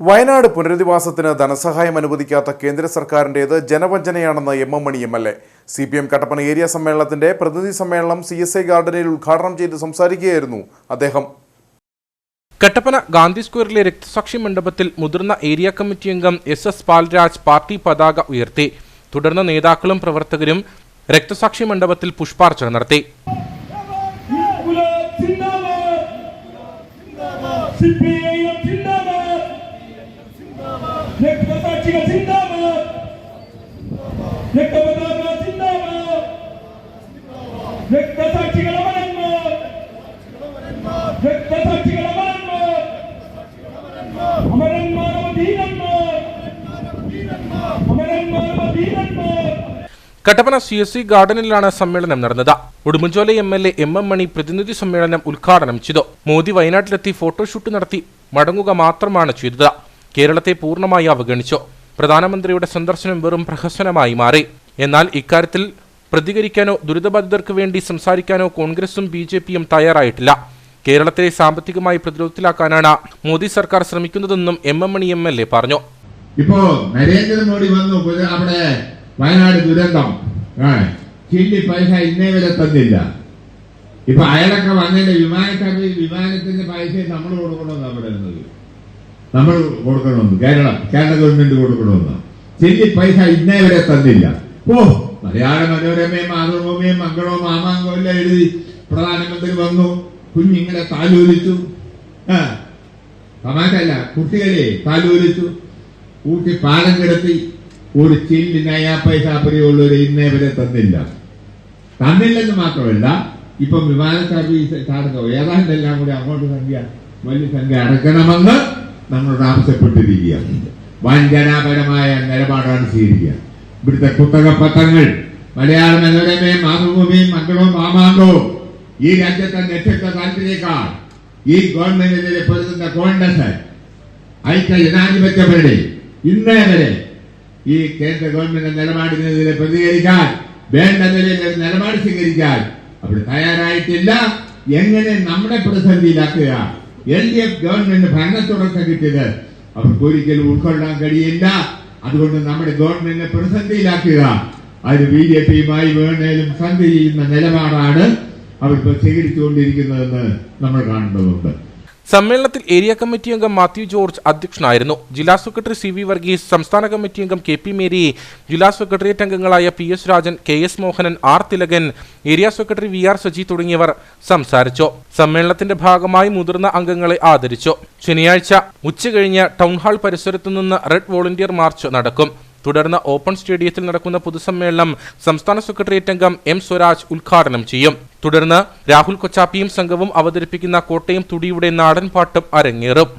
വയനാട് പുനരധിവാസത്തിന് ധനസഹായം അനുവദിക്കാത്ത കേന്ദ്ര സർക്കാരിന്റേത് ജനവഞ്ചനയാണെന്ന് M M Mani M L A. C P M Kattappana area സമ്മേളനത്തിന്റെ പ്രതിനിധി സമ്മേളനം സി എസ് ഐ ഗാർഡനിൽ ഉദ്ഘാടനം ചെയ്ത് സംസാരിക്കുകയായിരുന്നു അദ്ദേഹം. കട്ടപ്പന ഗാന്ധി സ്ക്വയറിലെ രക്തസാക്ഷി മണ്ഡപത്തിൽ മുതിർന്ന ഏരിയ കമ്മിറ്റി അംഗം എസ് എസ് പാൽരാജ് പാർട്ടി പതാക ഉയർത്തി. തുടർന്ന് നേതാക്കളും പ്രവർത്തകരും രക്തസാക്ഷി മണ്ഡപത്തിൽ പുഷ്പാർച്ചന നടത്തി. സി അമരന്മാരവ കട്ടപ്പന സി എസ് സി ഗാർഡനിലാണ് സമ്മേളനം നടന്നത്. Udumbanchola M L A M M Mani പ്രതിനിധി സമ്മേളനം ഉദ്ഘാടനം ചെയ്തു. മോദി വയനാട്ടിലെത്തി ഫോട്ടോഷൂട്ട് നടത്തി മടങ്ങുക മാത്രമാണ് ചെയ്തത്. കേരളത്തെ പൂർണമായി അവഗണിച്ചു. പ്രധാനമന്ത്രിയുടെ സന്ദർശനം വെറും പ്രഹസനമായി മാറി. എന്നാൽ ഇക്കാര്യത്തിൽ പ്രതികരിക്കാനോ ദുരിതബാധിതർക്ക് വേണ്ടി സംസാരിക്കാനോ കോൺഗ്രസും ബി ജെ പിയും തയ്യാറായിട്ടില്ല. കേരളത്തെ സാമ്പത്തികമായി പ്രതിരോധത്തിലാക്കാനാണ് മോദി സർക്കാർ ശ്രമിക്കുന്നതെന്നും M M Mani M L A പറഞ്ഞു. ഇപ്പോ നരേന്ദ്രമോദി വന്നു അവിടെ വയനാട് ദുരന്തം. ചില്ലി പൈസ ഇന്നേ വരെ തന്നില്ല. ഇപ്പൊ അയാളൊക്കെ വന്നതിന്റെ വിമാനക്കാരുടെ വിമാനത്തിന്റെ പൈസ നമ്മൾ കൊടുക്കണമെന്നാണ് പറയുന്നത് നമ്മൾ കൊടുക്കണമെന്ന്. കേരള കേരള ഗവൺമെന്റ് കൊടുക്കണമെന്ന്. ചെല്ലി പൈസ ഇന്നേ വരെ തന്നില്ല. ഓ മലയാള മനോരമയും മാതൃഭൂമിയും മംഗളവും മാമാങ്കവും എല്ലാം എഴുതി പ്രധാനമന്ത്രി വന്നു. കുഞ്ഞിങ്ങളെ താലോലിച്ചു. തമാശല്ല കുട്ടികളെ താലോലിച്ചു. കൂട്ടി പാലം കിടത്തി. ഒരു ചില്ലി നയാ പൈസ പരിയുള്ളവർ ഇന്നേ വരെ തന്നില്ല. തന്നില്ലെന്ന് മാത്രമല്ല ഇപ്പം വിമാന സർവീസ് ചാർജോ ഏതാണ്ടെല്ലാം കൂടി അങ്ങോട്ട് സംഖ്യ വലിയ സംഖ്യ അടക്കണമെന്ന് നമ്മളോട് ആവശ്യപ്പെട്ടിരിക്കുക വഞ്ചനാപരമായ നിലപാടാണ് സ്വീകരിക്കുക. ഇവിടുത്തെ കുത്തക പത്രങ്ങൾ മലയാള മനോരമയും മാതൃഭൂമിയും മക്കളോ മാമാങ്കവും ഈ രാജ്യത്തെ നക്ഷത്ര താല്പര്യക്കാർ ഈ ഗവൺമെന്റിനെതിരെ പൊരുതുന്ന കോൺഗ്രസ് ഐക്യ ജനാധിപത്യപരുടെ ഇന്നേ വരെ ഈ കേന്ദ്ര ഗവൺമെന്റ് നിലപാടിനെതിരെ പ്രതികരിക്കാൻ വേണ്ട നിലയിൽ നിലപാട് സ്വീകരിക്കാൻ അവർ തയ്യാറായിട്ടില്ല. എങ്ങനെ നമ്മുടെ പ്രതിസന്ധിയിലാക്കുക എൽ ഡി എഫ് ഗവൺമെന്റ് ഭരണത്തുടർച്ച കിട്ടിയത്. അവർക്ക് ഒരിക്കലും ഉൾക്കൊള്ളാൻ കഴിയില്ല. അതുകൊണ്ട് നമ്മുടെ ഗവൺമെന്റിനെ പ്രതിസന്ധിയിലാക്കുക. അത് ബി ജെ പിയുമായി വേണേലും സന്ധി ചെയ്യുന്ന നിലപാടാണ് അവരിപ്പോൾ സ്വീകരിച്ചുകൊണ്ടിരിക്കുന്നതെന്ന് നമ്മൾ കാണേണ്ടതുണ്ട് സമ്മേളനത്തിൽ ഏരിയ കമ്മിറ്റി അംഗം മാത്യു ജോർജ് അധ്യക്ഷനായിരുന്നു. ജില്ലാ സെക്രട്ടറി സി വി വർഗീസ് സംസ്ഥാന കമ്മിറ്റി അംഗം കെ പി മേരി ജില്ലാ സെക്രട്ടേറിയറ്റ് അംഗങ്ങളായ P S Rajan K S Mohanan R Thilakan area secretary V R Saji തുടങ്ങിയവർ സംസാരിച്ചു. സമ്മേളനത്തിന്റെ ഭാഗമായി മുതിർന്ന അംഗങ്ങളെ ആദരിച്ചു. ശനിയാഴ്ച ഉച്ചകഴിഞ്ഞ് ടൗൺഹാൾ പരിസരത്തു നിന്ന് റെഡ് വോളണ്ടിയർ മാർച്ച് നടക്കും. തുടർന്ന് ഓപ്പൺ സ്റ്റേഡിയത്തിൽ നടക്കുന്ന പൊതുസമ്മേളനം സംസ്ഥാന സെക്രട്ടേറിയറ്റ് അംഗം എം സ്വരാജ് ഉദ്ഘാടനം ചെയ്യും. തുടർന്ന് രാഹുൽ കൊച്ചാപ്പിയും സംഘവും അവതരിപ്പിക്കുന്ന കോട്ടയം തുടിയുടെ നാടൻ പാട്ടും അരങ്ങേറും.